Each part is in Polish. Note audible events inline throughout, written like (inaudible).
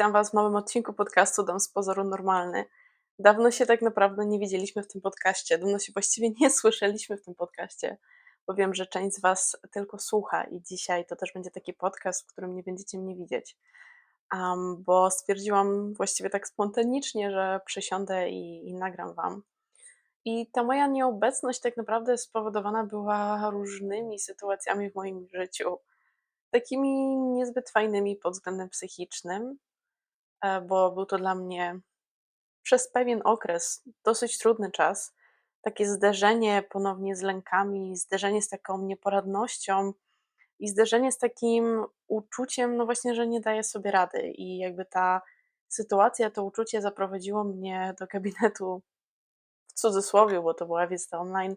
Witam Was w nowym odcinku podcastu Dom z pozoru normalny. Dawno się tak naprawdę nie widzieliśmy w tym podcaście, dawno się właściwie nie (laughs) słyszeliśmy w tym podcaście, bo wiem, że część z Was tylko słucha i dzisiaj to też będzie taki podcast, w którym nie będziecie mnie widzieć. Um, bo stwierdziłam właściwie tak spontanicznie, że przysiądę i, i nagram Wam. I ta moja nieobecność tak naprawdę spowodowana była różnymi sytuacjami w moim życiu takimi niezbyt fajnymi pod względem psychicznym, bo był to dla mnie przez pewien okres dosyć trudny czas. Takie zderzenie ponownie z lękami, zderzenie z taką nieporadnością i zderzenie z takim uczuciem, no właśnie, że nie daję sobie rady. I jakby ta sytuacja, to uczucie zaprowadziło mnie do gabinetu, w cudzysłowie, bo to była wizyta online,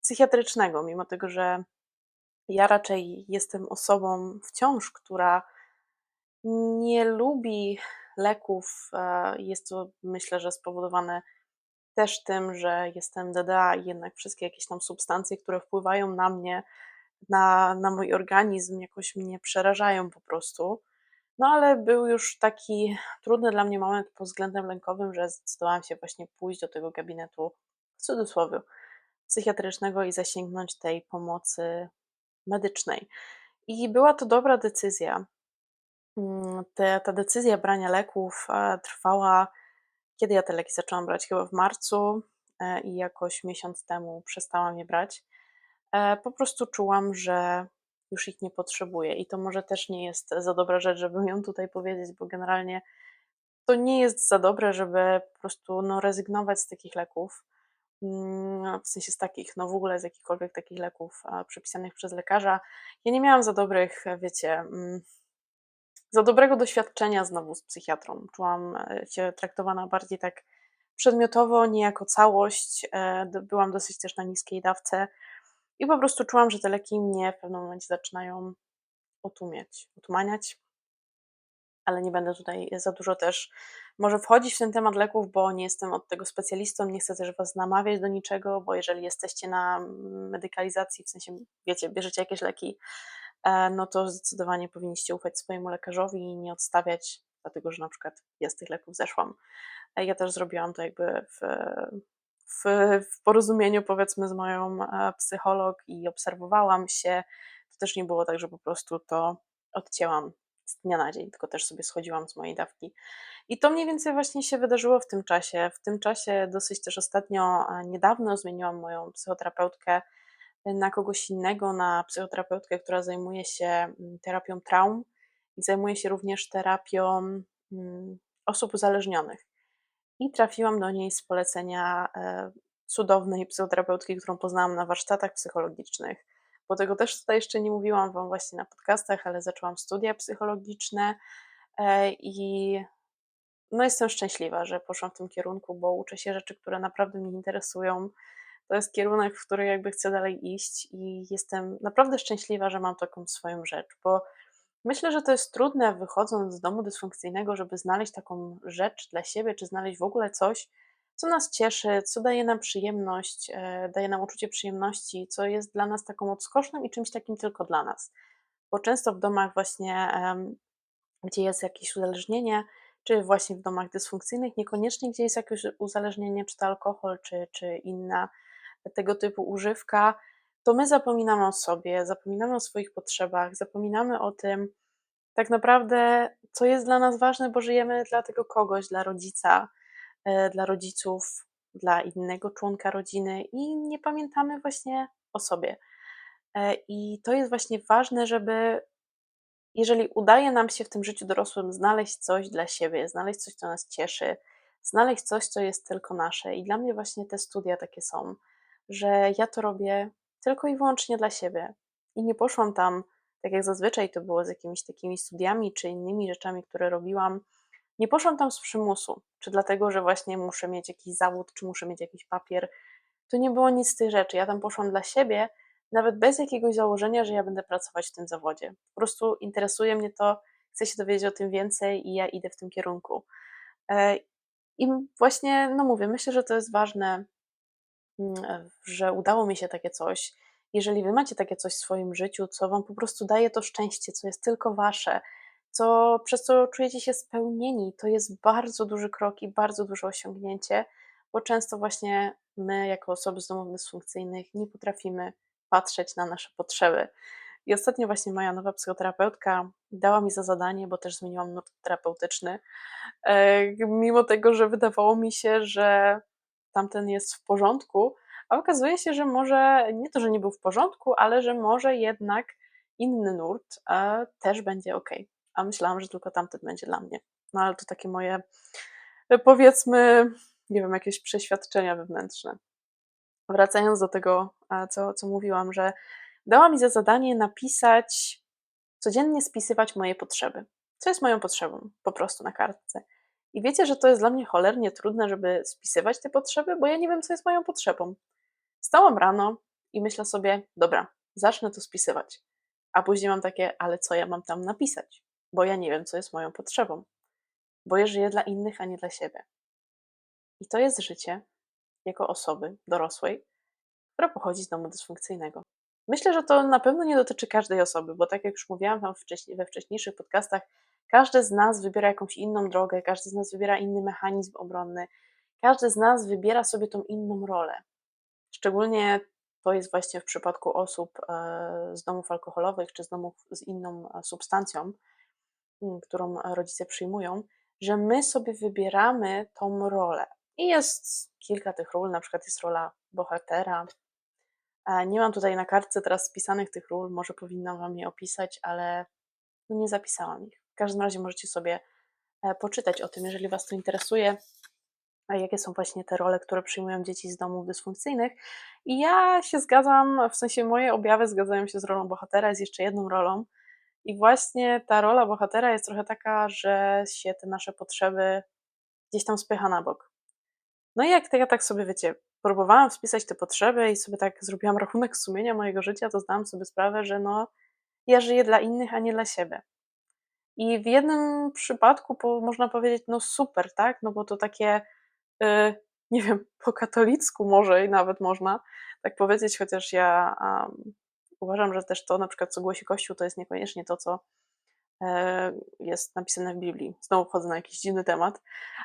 psychiatrycznego, mimo tego, że ja raczej jestem osobą wciąż, która nie lubi leków. E, jest to myślę, że spowodowane też tym, że jestem DDA i jednak wszystkie jakieś tam substancje, które wpływają na mnie, na, na mój organizm, jakoś mnie przerażają po prostu. No ale był już taki trudny dla mnie moment pod względem lękowym, że zdecydowałam się właśnie pójść do tego gabinetu w cudzysłowie psychiatrycznego i zasięgnąć tej pomocy medycznej. I była to dobra decyzja. Mm, te, ta decyzja brania leków e, trwała, kiedy ja te leki zaczęłam brać? Chyba w marcu e, i jakoś miesiąc temu przestałam je brać. E, po prostu czułam, że już ich nie potrzebuję. I to może też nie jest za dobra rzecz, żeby ją tutaj powiedzieć, bo generalnie to nie jest za dobre, żeby po prostu no, rezygnować z takich leków. Mm, w sensie z takich, no w ogóle z jakichkolwiek takich leków przepisanych przez lekarza. Ja nie miałam za dobrych, wiecie, mm, za dobrego doświadczenia znowu z psychiatrą. Czułam e, się traktowana bardziej tak przedmiotowo, nie jako całość. E, byłam dosyć też na niskiej dawce i po prostu czułam, że te leki mnie w pewnym momencie zaczynają otumiać, otumaniać ale nie będę tutaj za dużo też może wchodzić w ten temat leków, bo nie jestem od tego specjalistą, nie chcę też Was namawiać do niczego, bo jeżeli jesteście na medykalizacji, w sensie wiecie, bierzecie jakieś leki, no to zdecydowanie powinniście ufać swojemu lekarzowi i nie odstawiać, dlatego że na przykład ja z tych leków zeszłam. E, ja też zrobiłam to jakby w, w, w porozumieniu powiedzmy z moją e, psycholog i obserwowałam się. To też nie było tak, że po prostu to odcięłam z dnia na dzień, tylko też sobie schodziłam z mojej dawki. I to mniej więcej właśnie się wydarzyło w tym czasie. W tym czasie dosyć też ostatnio, niedawno zmieniłam moją psychoterapeutkę na kogoś innego, na psychoterapeutkę, która zajmuje się mm, terapią traum i zajmuje się również terapią mm, osób uzależnionych. I trafiłam do niej z polecenia e, cudownej psychoterapeutki, którą poznałam na warsztatach psychologicznych bo tego też tutaj jeszcze nie mówiłam Wam właśnie na podcastach, ale zaczęłam studia psychologiczne e, i no jestem szczęśliwa, że poszłam w tym kierunku, bo uczę się rzeczy, które naprawdę mnie interesują. To jest kierunek, w który jakby chcę dalej iść i jestem naprawdę szczęśliwa, że mam taką swoją rzecz, bo myślę, że to jest trudne wychodząc z domu dysfunkcyjnego, żeby znaleźć taką rzecz dla siebie, czy znaleźć w ogóle coś, co nas cieszy, co daje nam przyjemność, e, daje nam uczucie przyjemności, co jest dla nas taką odskoczną i czymś takim tylko dla nas. Bo często w domach właśnie, gdzie jest jakieś uzależnienie, czy właśnie w domach dysfunkcyjnych, niekoniecznie gdzie jest jakieś uzależnienie, czy to alkohol, czy, czy inna tego typu używka, to my zapominamy o sobie, zapominamy o swoich potrzebach, zapominamy o tym, tak naprawdę, co jest dla nas ważne, bo żyjemy dla tego kogoś, dla rodzica, E, dla rodziców, dla innego członka rodziny i nie pamiętamy właśnie o sobie. E, I to jest właśnie ważne, żeby jeżeli udaje nam się w tym życiu dorosłym znaleźć coś dla siebie, znaleźć coś, co nas cieszy, znaleźć coś, co jest tylko nasze. I dla mnie właśnie te studia takie są, że ja to robię tylko i wyłącznie dla siebie. I nie poszłam tam, tak jak zazwyczaj to było z jakimiś takimi studiami czy innymi rzeczami, które robiłam, nie poszłam tam z przymusu, czy dlatego, że właśnie muszę mieć jakiś zawód, czy muszę mieć jakiś papier. To nie było nic z tych rzeczy. Ja tam poszłam dla siebie, nawet bez jakiegoś założenia, że ja będę pracować w tym zawodzie. Po prostu interesuje mnie to, chcę się dowiedzieć o tym więcej i ja idę w tym kierunku. E, I właśnie, no mówię, myślę, że to jest ważne, mm, że udało mi się takie coś. Jeżeli wy macie takie coś w swoim życiu, co wam po prostu daje to szczęście, co jest tylko wasze, co, przez co czujecie się spełnieni. To jest bardzo duży krok i bardzo duże osiągnięcie, bo często właśnie my, jako osoby z domów dysfunkcyjnych, nie potrafimy patrzeć na nasze potrzeby. I ostatnio właśnie moja nowa psychoterapeutka dała mi za zadanie, bo też zmieniłam nurt terapeutyczny, e, mimo tego, że wydawało mi się, że tamten jest w porządku, a okazuje się, że może nie to, że nie był w porządku, ale że może jednak inny nurt e, też będzie ok. A myślałam, że tylko tamten będzie dla mnie. No ale to takie moje, e, powiedzmy, nie wiem, jakieś przeświadczenia wewnętrzne. Wracając do tego, co, co mówiłam, że dała mi za zadanie napisać, codziennie spisywać moje potrzeby. Co jest moją potrzebą? Po prostu na kartce. I wiecie, że to jest dla mnie cholernie trudne, żeby spisywać te potrzeby, bo ja nie wiem, co jest moją potrzebą. Stałam rano i myślę sobie, dobra, zacznę to spisywać. A później mam takie, ale co ja mam tam napisać? Bo ja nie wiem, co jest moją potrzebą. Bo ja żyję dla innych, a nie dla siebie. I to jest życie jako osoby dorosłej, która pochodzi z domu dysfunkcyjnego. Myślę, że to na pewno nie dotyczy każdej osoby, bo tak jak już mówiłam Wam we wcześniejszych podcastach, każdy z nas wybiera jakąś inną drogę, każdy z nas wybiera inny mechanizm obronny, każdy z nas wybiera sobie tą inną rolę. Szczególnie to jest właśnie w przypadku osób e, z domów alkoholowych czy z domów z inną e, substancją, mm, którą rodzice przyjmują, że my sobie wybieramy tą rolę. I jest kilka tych ról, na przykład jest rola bohatera. E, nie mam tutaj na kartce teraz spisanych tych ról, może powinnam Wam je opisać, ale no nie zapisałam ich. W każdym razie możecie sobie poczytać o tym, jeżeli Was to interesuje jakie są właśnie te role, które przyjmują dzieci z domów dysfunkcyjnych. I ja się zgadzam, w sensie moje objawy zgadzają się z rolą bohatera, jest jeszcze jedną rolą. I właśnie ta rola bohatera jest trochę taka, że się te nasze potrzeby gdzieś tam spycha na bok. No i jak ja tak sobie, wiecie, próbowałam wpisać te potrzeby i sobie tak zrobiłam rachunek sumienia mojego życia, to zdałam sobie sprawę, że no, ja żyję dla innych, a nie dla siebie. I w jednym przypadku po, można powiedzieć, no super, tak? No bo to takie Y, nie wiem, (laughs) po katolicku może i nawet można tak powiedzieć, chociaż ja um, uważam, że też to na przykład co głosi Kościół to jest niekoniecznie to, co e, jest napisane w Biblii. Znowu wchodzę na jakiś dziwny temat,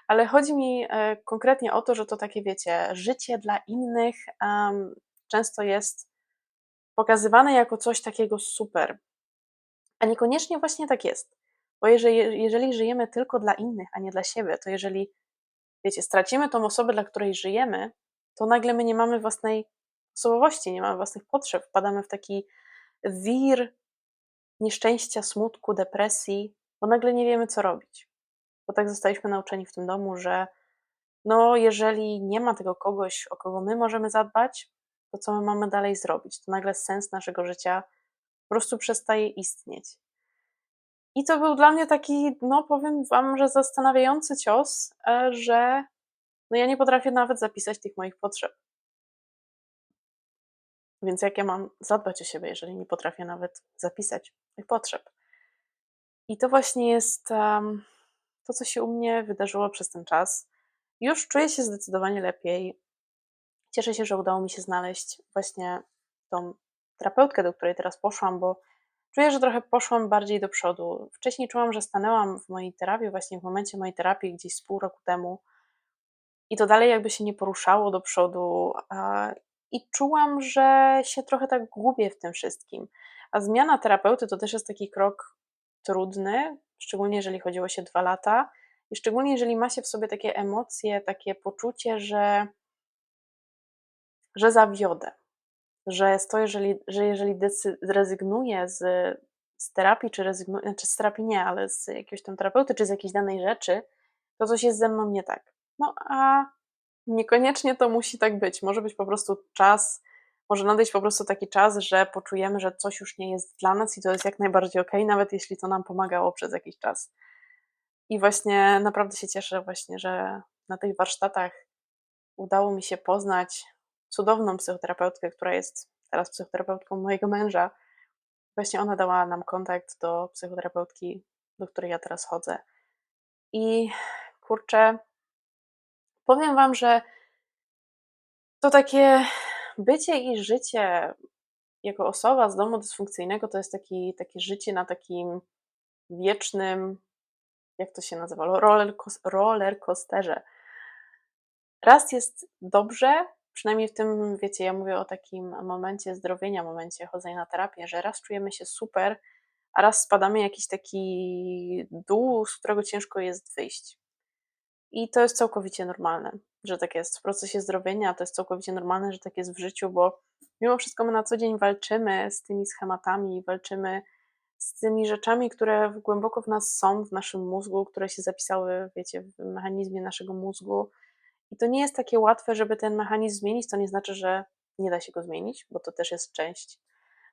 ale chodzi mi e, konkretnie o to, że to takie, wiecie, życie dla innych um, często jest pokazywane jako coś takiego super, a niekoniecznie właśnie tak jest. Bo jeżeli, jeżeli żyjemy tylko dla innych, a nie dla siebie, to jeżeli wiecie, stracimy tą osobę, dla której żyjemy, to nagle my nie mamy własnej osobowości, nie mamy własnych potrzeb, wpadamy w taki wir nieszczęścia, smutku, depresji, bo nagle nie wiemy, co robić. Bo tak zostaliśmy nauczeni w tym domu, że no, jeżeli nie ma tego kogoś, o kogo my możemy zadbać, to co my mamy dalej zrobić? To nagle sens naszego życia po prostu przestaje istnieć. I to był dla mnie taki, no powiem Wam, że zastanawiający cios, e, że no ja nie potrafię nawet zapisać tych moich potrzeb. Więc jak ja mam zadbać o siebie, jeżeli nie potrafię nawet zapisać tych potrzeb? I to właśnie jest um, to, co się u mnie wydarzyło przez ten czas. Już czuję się zdecydowanie lepiej. Cieszę się, że udało mi się znaleźć właśnie tą terapeutkę, do której teraz poszłam, bo czuję, że trochę poszłam bardziej do przodu. Wcześniej czułam, że stanęłam w mojej terapii, właśnie w momencie mojej terapii gdzieś z pół roku temu i to dalej jakby się nie poruszało do przodu i czułam, że się trochę tak gubię w tym wszystkim. A zmiana terapeuty to też jest taki krok trudny, szczególnie jeżeli chodziło się dwa lata i szczególnie jeżeli ma się w sobie takie emocje, takie poczucie, że, że zawiodę, że jest to, jeżeli, że jeżeli rezygnuję z, z terapii, czy rezygnuję, znaczy z terapii nie, ale z jakiegoś tam terapeuty, czy z jakiejś danej rzeczy, to coś jest ze mną nie tak. No a niekoniecznie to musi tak być. Może być po prostu czas, może nadejść po prostu taki czas, że poczujemy, że coś już nie jest dla nas i to jest jak najbardziej ok, nawet jeśli to nam pomagało przez jakiś czas. I właśnie naprawdę się cieszę właśnie, że na tych warsztatach udało mi się poznać cudowną psychoterapeutkę, która jest teraz psychoterapeutką mojego męża. Właśnie ona dała nam kontakt do psychoterapeutki, do której ja teraz chodzę. I kurczę, powiem Wam, że to takie bycie i życie jako osoba z domu dysfunkcyjnego to jest taki, takie życie na takim wiecznym, jak to się nazywa, roller, roller coasterze. Raz jest dobrze, przynajmniej w tym, wiecie, ja mówię o takim momencie zdrowienia, momencie chodzenia na terapię, że raz czujemy się super, a raz spadamy jakiś taki dół, z którego ciężko jest wyjść. I to jest całkowicie normalne, że tak jest. W procesie zdrowienia to jest całkowicie normalne, że tak jest w życiu, bo mimo wszystko my na co dzień walczymy z tymi schematami, walczymy z tymi rzeczami, które głęboko w nas są, w naszym mózgu, które się zapisały, wiecie, w mechanizmie naszego mózgu. I to nie jest takie łatwe, żeby ten mechanizm zmienić. To nie znaczy, że nie da się go zmienić, bo to też jest część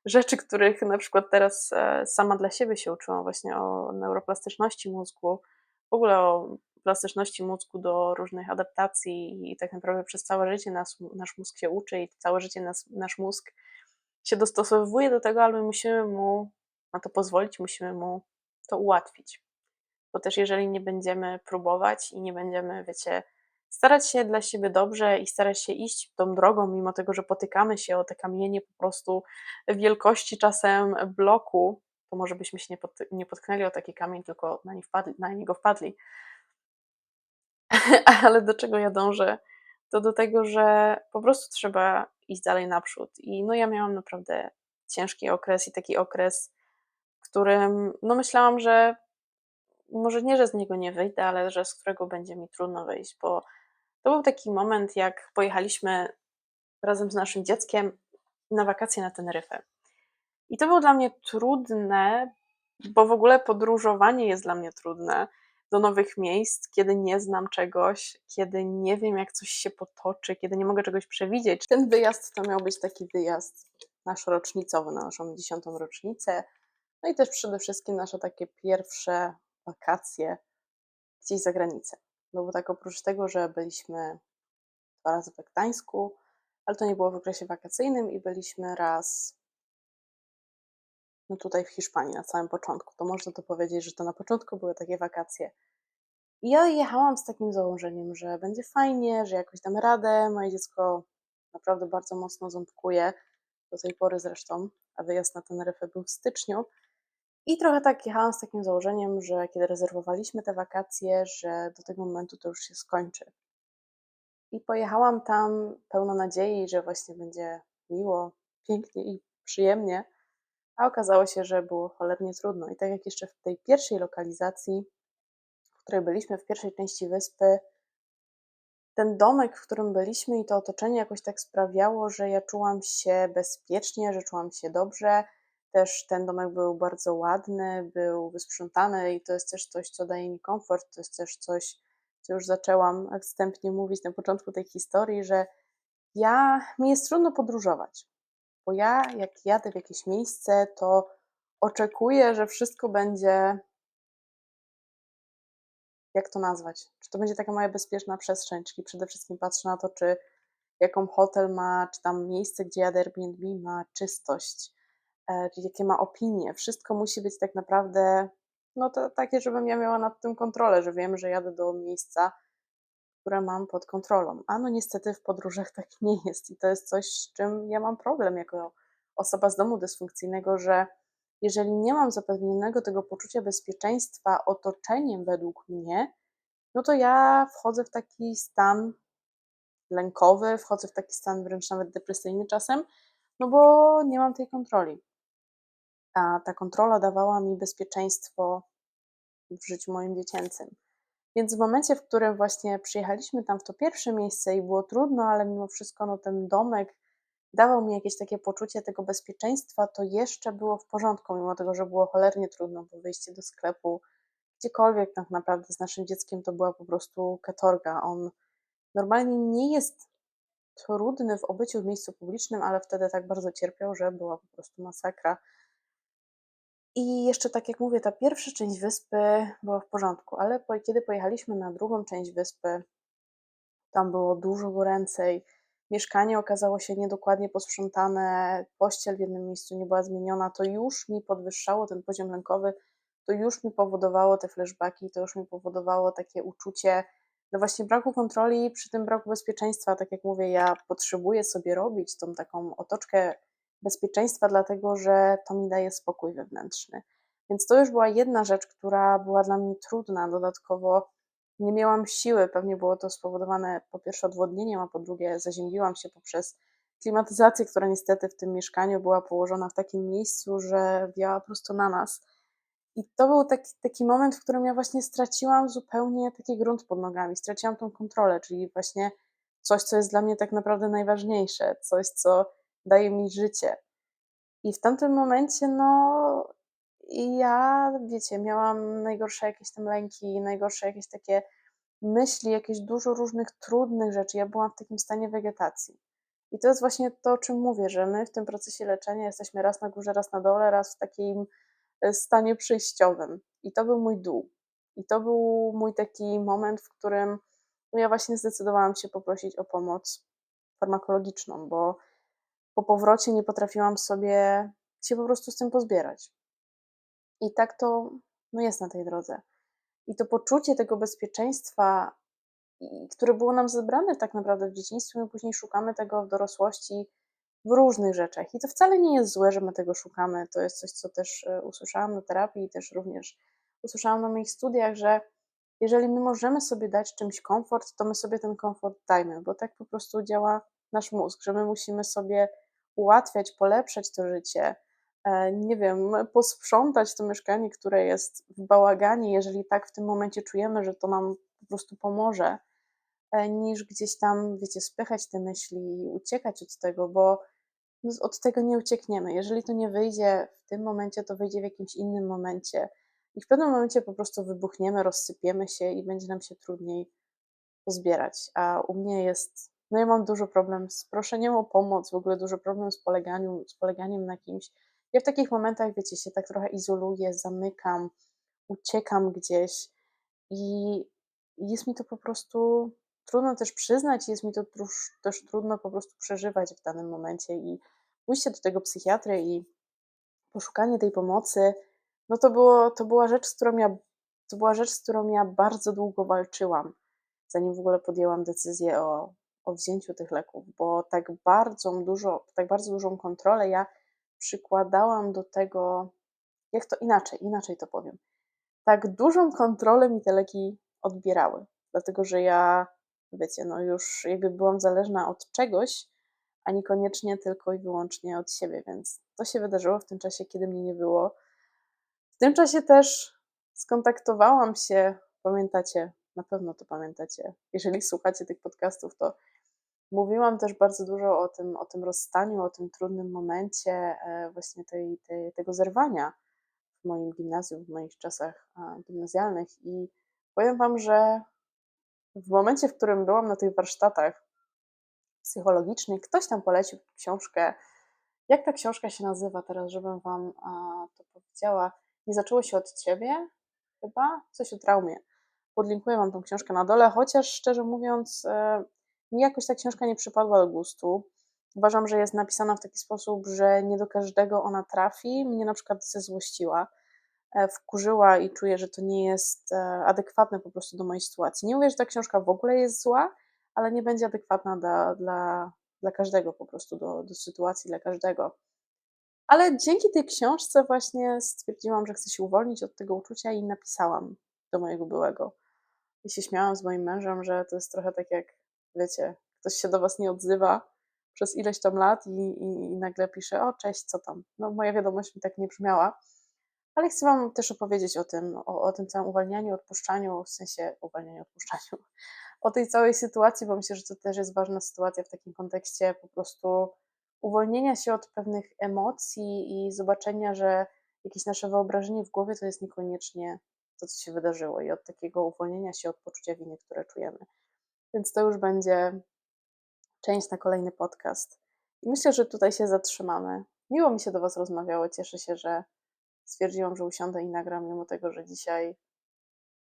rzeczy, których na przykład teraz e, sama dla siebie się uczyłam, właśnie o neuroplastyczności mózgu, w ogóle o plastyczności mózgu do różnych adaptacji i tak naprawdę przez całe życie nas, nasz mózg się uczy i całe życie nas, nasz mózg się dostosowuje do tego, ale my musimy mu na to pozwolić, musimy mu to ułatwić. Bo też jeżeli nie będziemy próbować i nie będziemy, wiecie, starać się dla siebie dobrze i starać się iść tą drogą, mimo tego, że potykamy się o te kamienie po prostu wielkości czasem bloku, to może byśmy się nie, pot, nie potknęli o taki kamień, tylko na, nie wpadli, na niego wpadli. (laughs) Ale do czego ja dążę? To do tego, że po prostu trzeba iść dalej naprzód. I no ja miałam naprawdę ciężki okres i taki okres, w którym no myślałam, że może nie, że z niego nie wyjdę, ale że z którego będzie mi trudno wyjść, bo to był taki moment, jak pojechaliśmy razem z naszym dzieckiem na wakacje na Teneryfę. I to było dla mnie trudne, bo w ogóle podróżowanie jest dla mnie trudne do nowych miejsc, kiedy nie znam czegoś, kiedy nie wiem, jak coś się potoczy, kiedy nie mogę czegoś przewidzieć. Ten wyjazd to miał być taki wyjazd nasz rocznicowy, na naszą dziesiątą rocznicę. No i też przede wszystkim nasze takie pierwsze wakacje gdzieś za granicę. No bo tak oprócz tego, że byliśmy dwa razy w Gdańsku, ale to nie było w okresie wakacyjnym i byliśmy raz no tutaj w Hiszpanii na samym początku. To można to powiedzieć, że to na początku były takie wakacje. I ja jechałam z takim założeniem, że będzie fajnie, że jakoś damy radę. Moje dziecko naprawdę bardzo mocno ząbkuje, do tej pory zresztą, a wyjazd na Teneryfę był w styczniu. I trochę tak jechałam z takim założeniem, że kiedy rezerwowaliśmy te wakacje, że do tego momentu to już się skończy. I pojechałam tam pełna nadziei, że właśnie będzie miło, pięknie i przyjemnie, a okazało się, że było cholernie trudno. I tak jak jeszcze w tej pierwszej lokalizacji, w której byliśmy, w pierwszej części wyspy, ten domek, w którym byliśmy i to otoczenie jakoś tak sprawiało, że ja czułam się bezpiecznie, że czułam się dobrze, też ten domek był bardzo ładny, był wysprzątany i to jest też coś, co daje mi komfort. To jest też coś, co już zaczęłam wstępnie mówić na początku tej historii, że ja, mi jest trudno podróżować, bo ja jak jadę w jakieś miejsce, to oczekuję, że wszystko będzie jak to nazwać? Czy to będzie taka moja bezpieczna przestrzeń, czyli przede wszystkim patrzę na to, czy jaką hotel ma, czy tam miejsce, gdzie jadę Airbnb ma czystość, jakie ma opinie. Wszystko musi być tak naprawdę no to takie, żebym ja miała nad tym kontrolę, że wiem, że jadę do miejsca, które mam pod kontrolą. A no niestety w podróżach tak (laughs) nie jest i to jest coś, z czym ja mam problem jako osoba z domu dysfunkcyjnego, że jeżeli nie mam zapewnionego tego poczucia bezpieczeństwa otoczeniem według mnie, no to ja wchodzę w taki stan lękowy, wchodzę w taki stan wręcz nawet depresyjny czasem, no bo nie mam tej kontroli a ta kontrola dawała mi bezpieczeństwo w życiu moim dziecięcym. Więc w momencie, w którym właśnie przyjechaliśmy tam w to pierwsze miejsce i było trudno, ale mimo wszystko no, ten domek dawał mi jakieś takie poczucie tego bezpieczeństwa, to jeszcze było w porządku, mimo tego, że było cholernie trudno, bo wyjście do sklepu, gdziekolwiek tak naprawdę z naszym dzieckiem to była po prostu katorga. On normalnie nie jest trudny w obyciu w miejscu publicznym, ale wtedy tak bardzo cierpiał, że była po prostu masakra. I jeszcze tak jak mówię, ta pierwsza część wyspy była w porządku, ale po, kiedy pojechaliśmy na drugą część wyspy, tam było dużo goręcej. Mieszkanie okazało się niedokładnie posprzątane, pościel w jednym miejscu nie była zmieniona, to już mi podwyższało ten poziom lękowy, to już mi powodowało te flashbacki, to już mi powodowało takie uczucie, no właśnie braku kontroli, przy tym braku bezpieczeństwa, tak jak mówię, ja potrzebuję sobie robić tą taką otoczkę bezpieczeństwa, dlatego że to mi daje spokój wewnętrzny. Więc to już była jedna rzecz, która była dla mnie trudna. Dodatkowo nie miałam siły, pewnie było to spowodowane po pierwsze odwodnieniem, a po drugie zaziębiłam się poprzez klimatyzację, która niestety w tym mieszkaniu była położona w takim miejscu, że wiała prosto na nas. I to był taki, taki moment, w którym ja właśnie straciłam zupełnie taki grunt pod nogami, straciłam tą kontrolę, czyli właśnie coś, co jest dla mnie tak naprawdę najważniejsze, coś, co daje mi życie. I w tamtym momencie, no, ja, wiecie, miałam najgorsze jakieś tam lęki, najgorsze jakieś takie myśli, jakieś dużo różnych trudnych rzeczy. Ja byłam w takim stanie wegetacji. I to jest właśnie to, o czym mówię, że my w tym procesie leczenia jesteśmy raz na górze, raz na dole, raz w takim e, stanie przejściowym. I to był mój dół. I to był mój taki moment, w którym ja właśnie zdecydowałam się poprosić o pomoc farmakologiczną, bo po powrocie nie potrafiłam sobie się po prostu z tym pozbierać. I tak to no jest na tej drodze. I to poczucie tego bezpieczeństwa, które było nam zebrane tak naprawdę w dzieciństwie, my później szukamy tego w dorosłości w różnych rzeczach. I to wcale nie jest złe, że my tego szukamy. To jest coś, co też e, usłyszałam na terapii i też również usłyszałam na moich studiach, że jeżeli my możemy sobie dać czymś komfort, to my sobie ten komfort dajmy, bo tak po prostu działa nasz mózg, że my musimy sobie ułatwiać, polepszać to życie, e, nie wiem, posprzątać to mieszkanie, które jest w bałaganie, jeżeli tak w tym momencie czujemy, że to nam po prostu pomoże, e, niż gdzieś tam, wiecie, spychać te myśli i uciekać od tego, bo no, od tego nie uciekniemy. Jeżeli to nie wyjdzie w tym momencie, to wyjdzie w jakimś innym momencie. I w pewnym momencie po prostu wybuchniemy, rozsypiemy się i będzie nam się trudniej pozbierać. A u mnie jest, no ja mam dużo problem z proszeniem o pomoc, w ogóle dużo problem z poleganiem, z poleganiem na kimś. Ja w takich momentach, wiecie, się tak trochę izoluję, zamykam, uciekam gdzieś i jest mi to po prostu trudno też przyznać, jest mi to też trudno po prostu przeżywać w danym momencie i pójście do tego psychiatry i poszukanie tej pomocy no to, było, to była rzecz, z którą ja, to była rzecz, z którą ja bardzo długo walczyłam, zanim w ogóle podjęłam decyzję o, o wzięciu tych leków, bo tak bardzo dużo, tak bardzo dużą kontrolę ja przykładałam do tego, jak to inaczej, inaczej to powiem. Tak dużą kontrolę mi te leki odbierały, dlatego że ja, wiecie, no już jakby byłam zależna od czegoś, a niekoniecznie tylko i wyłącznie od siebie, więc to się wydarzyło w tym czasie, kiedy mnie nie było. W tym czasie też skontaktowałam się, pamiętacie, na pewno to pamiętacie, jeżeli słuchacie tych podcastów, to mówiłam też bardzo dużo o tym, o tym rozstaniu, o tym trudnym momencie e, właśnie tej, tej, tego zerwania w moim gimnazjum, w moich czasach gimnazjalnych i powiem Wam, że w momencie, w którym byłam na tych warsztatach psychologicznych, ktoś tam polecił książkę. Jak ta książka się nazywa teraz, żebym Wam to powiedziała? Nie zaczęło się od ciebie, chyba coś o traumie. Podlinkuję Wam tą książkę na dole, chociaż szczerze mówiąc, e, mi jakoś ta książka nie przypadła do gustu. Uważam, że jest napisana w taki sposób, że nie do każdego ona trafi. Mnie na przykład zezłościła, e, wkurzyła i czuję, że to nie jest e, adekwatne po prostu do mojej sytuacji. Nie mówię, że ta książka w ogóle jest zła, ale nie będzie adekwatna dla, dla, dla każdego po prostu, do, do sytuacji dla każdego. Ale dzięki tej książce właśnie stwierdziłam, że chcę się uwolnić od tego uczucia i napisałam do mojego byłego. I się śmiałam z moim mężem, że to jest trochę tak jak, wiecie, ktoś się do was nie odzywa przez ileś tam lat i, i, i nagle pisze, o cześć, co tam? No moja wiadomość mi tak nie brzmiała. Ale chcę wam też opowiedzieć o tym, o, o tym całym uwalnianiu, odpuszczaniu, w sensie uwalnianiu, odpuszczaniu, o tej całej sytuacji, bo myślę, że to też jest ważna sytuacja w takim kontekście po prostu uwolnienia się od pewnych emocji i zobaczenia, że jakieś nasze wyobrażenie w głowie to jest niekoniecznie to, co się wydarzyło, i od takiego uwolnienia się od poczucia winy, które czujemy. Więc to już będzie część na kolejny podcast. I myślę, że tutaj się zatrzymamy. Miło mi się do Was rozmawiało. Cieszę się, że stwierdziłam, że usiądę i nagram, mimo tego, że dzisiaj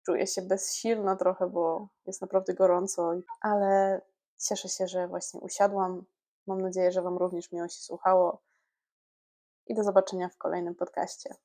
czuję się bezsilna trochę, bo jest naprawdę gorąco, ale cieszę się, że właśnie usiadłam, Mam nadzieję, że Wam również miło się słuchało i do zobaczenia w kolejnym podcaście.